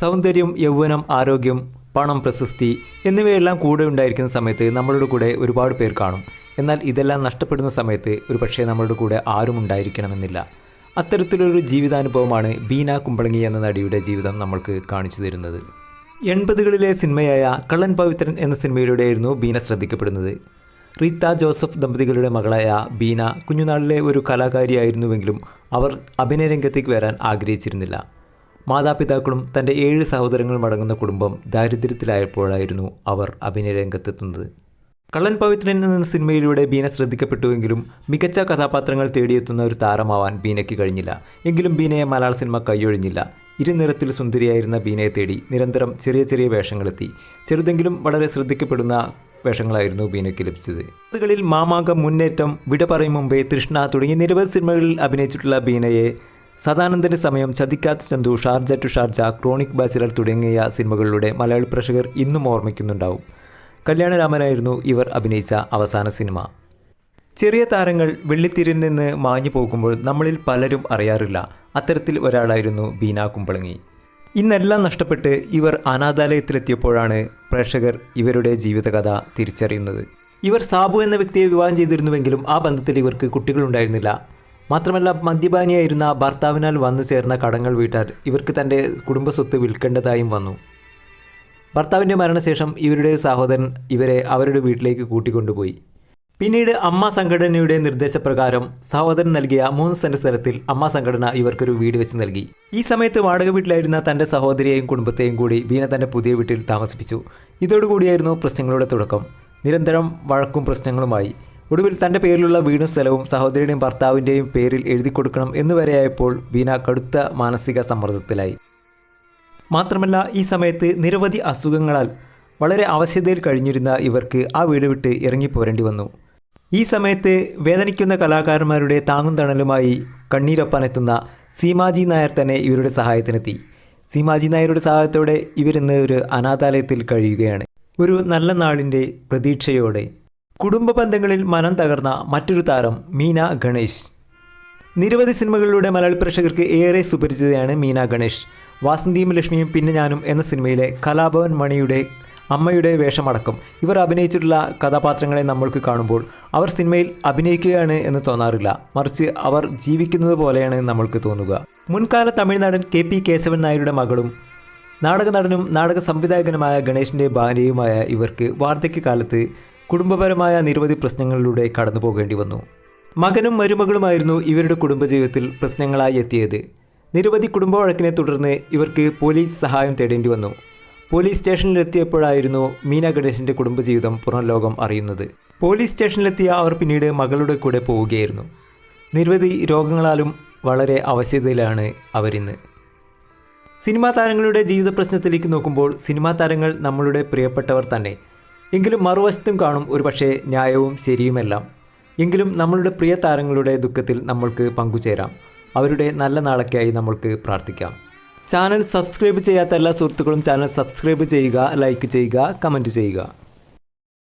സൗന്ദര്യം യൗവനം ആരോഗ്യം പണം പ്രശസ്തി എന്നിവയെല്ലാം കൂടെ ഉണ്ടായിരിക്കുന്ന സമയത്ത് നമ്മളുടെ കൂടെ ഒരുപാട് പേർ കാണും. എന്നാൽ ഇതെല്ലാം നഷ്ടപ്പെടുന്ന സമയത്ത് ഒരു പക്ഷേ നമ്മളുടെ കൂടെ ആരും ഉണ്ടായിരിക്കണമെന്നില്ല. അത്തരത്തിലൊരു ജീവിതാനുഭവമാണ് ബീന കുമ്പളങ്ങി എന്ന നടിയുടെ ജീവിതം നമ്മൾക്ക് കാണിച്ചു തരുന്നത്. എൺപതുകളിലെ സിനിമയായ കള്ളൻ പവിത്രൻ എന്ന സിനിമയിലൂടെയായിരുന്നു ബീന ശ്രദ്ധിക്കപ്പെടുന്നത്. റീത്ത ജോസഫ് ദമ്പതികളുടെ മകളായ ബീന കുഞ്ഞുനാളിലെ ഒരു കലാകാരിയായിരുന്നുവെങ്കിലും അവർ അഭിനയരംഗത്തേക്ക് വരാൻ ആഗ്രഹിച്ചിരുന്നില്ല. മാതാപിതാക്കളും തന്റെ ഏഴ് സഹോദരങ്ങളും അടങ്ങുന്ന കുടുംബം ദാരിദ്ര്യത്തിലായപ്പോഴായിരുന്നു അവർ അഭിനയരംഗത്തെത്തുന്നത് കള്ളൻ പവിത്രൻ എന്ന സിനിമയിലൂടെ ബീന ശ്രദ്ധിക്കപ്പെട്ടുവെങ്കിലും മികച്ച കഥാപാത്രങ്ങൾ തേടിയെത്തുന്ന ഒരു താരമാവാൻ ബീനയ്ക്ക് കഴിഞ്ഞില്ല. എങ്കിലും ബീനയെ മലയാള സിനിമ കൈയൊഴിഞ്ഞില്ല. ഇരുനിറത്തിൽ സുന്ദരിയായിരുന്ന ബീനയെ തേടി നിരന്തരം ചെറിയ ചെറിയ വേഷങ്ങളെത്തി. ചെറുതെങ്കിലും വളരെ ശ്രദ്ധിക്കപ്പെടുന്ന വേഷങ്ങളായിരുന്നു ബീനയ്ക്ക് ലഭിച്ചത്. അതുകളിൽ മാമാങ്കം മുന്നേറ്റം വിട പറയും മുമ്പേ തൃഷ്ണ തുടങ്ങിയ നിരവധി സിനിമകളിൽ അഭിനയിച്ചിട്ടുള്ള ബീനയെ സദാനന്ദന്റെ സമയം Chathikkatha Chanthu Sharjah to Sharjah chronic bachelor തുടങ്ങിയ സിനിമകളിലൂടെ മലയാളി പ്രേക്ഷകർ ഇന്നും ഓർമ്മിക്കുന്നുണ്ടാവും. കല്യാണരാമനായിരുന്നു ഇവർ അഭിനയിച്ച അവസാന സിനിമ. ചെറിയ താരങ്ങൾ വെള്ളിത്തിരിൽ നിന്ന് മാഞ്ഞു പോകുമ്പോൾ നമ്മളിൽ പലരും അറിയാറില്ല. അത്തരത്തിൽ ഒരാളായിരുന്നു ബീന കുമ്പളങ്ങി. ഇന്നെല്ലാം നഷ്ടപ്പെട്ട് ഇവർ അനാഥാലയത്തിലെത്തിയപ്പോഴാണ് പ്രേക്ഷകർ ഇവരുടെ ജീവിതകഥ തിരിച്ചറിയുന്നത്. ഇവർ സാബു എന്ന വ്യക്തിയെ വിവാഹം ചെയ്തിരുന്നുവെങ്കിലും ആ ബന്ധത്തിൽ ഇവർക്ക് കുട്ടികളുണ്ടായിരുന്നില്ല. മാത്രമല്ല മദ്യപാനിയായിരുന്ന ഭർത്താവിനാൽ വന്നു ചേർന്ന കടങ്ങൾ വീട്ടാൻ ഇവർക്ക് തന്റെ കുടുംബസ്വത്ത് വിൽക്കേണ്ടതായും വന്നു. ഭർത്താവിന്റെ മരണശേഷം ഇവരുടെ സഹോദരൻ ഇവരെ അവരുടെ വീട്ടിലേക്ക് കൂട്ടിക്കൊണ്ടുപോയി. പിന്നീട് അമ്മ സംഘടനയുടെ നിർദ്ദേശപ്രകാരം സഹോദരൻ നൽകിയ മൂന്ന് സെന്റ് സ്ഥലത്തിൽ അമ്മ സംഘടന ഇവർക്കൊരു വീട് വെച്ച് നൽകി. ഈ സമയത്ത് വാടക വീട്ടിലായിരുന്ന തന്റെ സഹോദരിയെയും കുടുംബത്തെയും കൂടി ബീന തന്റെ പുതിയ വീട്ടിൽ താമസിപ്പിച്ചു. ഇതോടുകൂടിയായിരുന്നു പ്രശ്നങ്ങളുടെ തുടക്കം. നിരന്തരം വഴക്കും പ്രശ്നങ്ങളുമായി. ഒടുവിൽ തന്റെ പേരിലുള്ള വീടും സ്ഥലവും സഹോദരിയുടെയും ഭർത്താവിന്റെയും പേരിൽ എഴുതി കൊടുക്കണം എന്നുവരെയായപ്പോൾ ബീന കടുത്ത മാനസിക സമ്മർദ്ദത്തിലായി. മാത്രമല്ല ഈ സമയത്ത് നിരവധി അസുഖങ്ങളാൽ വളരെ അവശതയിൽ കഴിഞ്ഞിരുന്ന ഇവർക്ക് ആ വീട് വിട്ട് ഇറങ്ങിപ്പോരേണ്ടി വന്നു. ഈ സമയത്ത് വേദനിക്കുന്ന കലാകാരന്മാരുടെ താങ്ങും തണലുമായി കണ്ണീരൊപ്പാനെത്തുന്ന സീമാജി നായർ തന്നെ ഇവരുടെ സഹായത്തിനെത്തി. സീമാജി നായരുടെ സഹായത്തോടെ ഇവരിന്ന് ഒരു അനാഥാലയത്തിൽ കഴിയുകയാണ്. ഒരു നല്ല നാളിന്റെ പ്രതീക്ഷയോടെ കുടുംബ ബന്ധങ്ങളിൽ മനം തകർന്ന മറ്റൊരു താരം മീന ഗണേഷ്. നിരവധി സിനിമകളിലൂടെ മലയാളി പ്രേക്ഷകർക്ക് ഏറെ സുപരിചിതയാണ് മീന ഗണേഷ്. വാസന്തിയും ലക്ഷ്മിയും പിന്നെ ഞാനും എന്ന സിനിമയിലെ കലാഭവൻ മണിയുടെ അമ്മയുടെ വേഷമടക്കം. ഇവർ അഭിനയിച്ചിട്ടുള്ള കഥാപാത്രങ്ങളെ നമ്മൾക്ക് കാണുമ്പോൾ അവർ സിനിമയിൽ അഭിനയിക്കുകയാണ് എന്ന് തോന്നാറില്ല. മറിച്ച് അവർ ജീവിക്കുന്നത് പോലെയാണ് നമ്മൾക്ക് തോന്നുക. മുൻകാല തമിഴ്നാടൻ കെ പി കേശവൻ നായരുടെ മകളും നാടക നടനും നാടക സംവിധായകനുമായ ഗണേഷിന്റെ ഭാര്യയുമായ ഇവർക്ക് വാർദ്ധക്യകാലത്ത് കുടുംബപരമായ നിരവധി പ്രശ്നങ്ങളിലൂടെ കടന്നു പോകേണ്ടി വന്നു. മകനും മരുമകളുമായിരുന്നു ഇവരുടെ കുടുംബജീവിതത്തിൽ പ്രശ്നങ്ങളായി എത്തിയത്. നിരവധി കുടുംബ വഴക്കിനെ തുടർന്ന് ഇവർക്ക് പോലീസ് സഹായം തേടേണ്ടി വന്നു. പോലീസ് സ്റ്റേഷനിലെത്തിയപ്പോഴായിരുന്നു മീന ഗണേശിന്റെ കുടുംബജീവിതം പുറം ലോകം അറിയുന്നത്. പോലീസ് സ്റ്റേഷനിലെത്തിയ അവർ പിന്നീട് മകളുടെ കൂടെ പോവുകയായിരുന്നു. നിരവധി രോഗങ്ങളാലും വളരെ അവശതയിലാണ് അവരിന്ന്. സിനിമാ താരങ്ങളുടെ ജീവിത പ്രശ്നത്തിലേക്ക് നോക്കുമ്പോൾ സിനിമാ താരങ്ങൾ നമ്മളുടെ പ്രിയപ്പെട്ടവർ തന്നെ. എങ്കിലും മറുവശത്തും കാണും ഒരുപക്ഷെ ന്യായവും ശരിയുമെല്ലാം. എങ്കിലും നമ്മളുടെ പ്രിയ താരങ്ങളുടെ ദുഃഖത്തിൽ നമ്മൾക്ക് പങ്കുചേരാം. അവരുടെ നല്ല നാളൊക്കെയായി നമ്മൾക്ക് പ്രാർത്ഥിക്കാം. ചാനൽ സബ്സ്ക്രൈബ് ചെയ്യാത്ത എല്ലാ സുഹൃത്തുക്കളും ചാനൽ സബ്സ്ക്രൈബ് ചെയ്യുക ലൈക്ക് ചെയ്യുക കമന്റ് ചെയ്യുക.